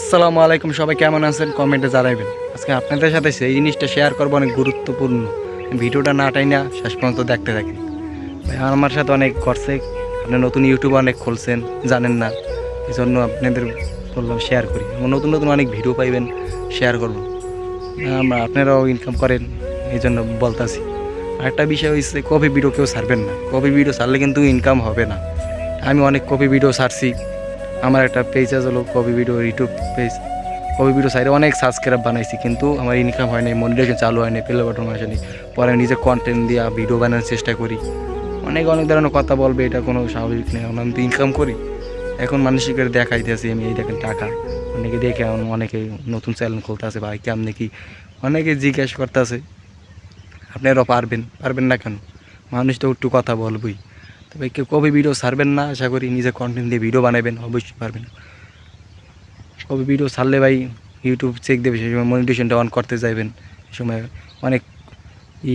আসসালামু আলাইকুম, সবাই কেমন আছেন? কমেন্টে জানাবেন আজকে আপনাদের সাথে সেই জিনিসটা শেয়ার করব, অনেক গুরুত্বপূর্ণ। ভিডিওটা না টাই না শেষ পর্যন্ত দেখতে থাকেন। আমার সাথে অনেক করছে। আপনি নতুন ইউটিউব অনেক খুলছেন, জানেন না। এই জন্য আপনাদের বললাম শেয়ার করি। নতুন নতুন অনেক ভিডিও পাইবেন শেয়ার করব। আমরা আপনারাও ইনকাম করেন এই জন্য বলতাছি। আরেকটা বিষয় হচ্ছে কপি ভিডিও কেউ ছাড়বেন না। কপি ভিডিও ছাড়লে কিন্তু ইনকাম হবে না। আমি অনেক কপি ভিডিও ছাড়ছি। আমার একটা পেজ আছে হলো কবি ভিডিও ইউটিউব পেজ কবি ভিডিও সাইডে অনেক সাবস্ক্রাইব বানাইছি, কিন্তু আমার ইনকাম হয় নাই মনিটাইজেশন চালু হয় নাই পেলে বাটন আসেনি পরে আমি নিজে কন্টেন্ট দিয়া ভিডিও বানানোর চেষ্টা করি। অনেক অনেক ধরনের কথা বলবে, এটা কোনো স্বাভাবিক নেই। আমি তো ইনকাম করি। এখন মানুষকে দেখাইতেছি আমি, এই দেখেন টাকা। অনেকে দেখে অনেকে নতুন চ্যানেল খুলতে আছে ভাই, কেমন কি? অনেকে জিজ্ঞেস করতেছে আপনারাও পারবেন পারবেন না কেন? মানুষ তো একটু কথা বলবই। তবে কেউ কবে ভিডিও ছাড়বেন না, আশা করি নিজে কন্টেন্ট দিয়ে ভিডিও বানাবেন, অবশ্যই পারবেন। কবে ভিডিও ছাড়লে ভাই ইউটিউব চেক দেবে, সেই সময় মনিটেশনটা অন করতে যাবেন সময় অনেক ই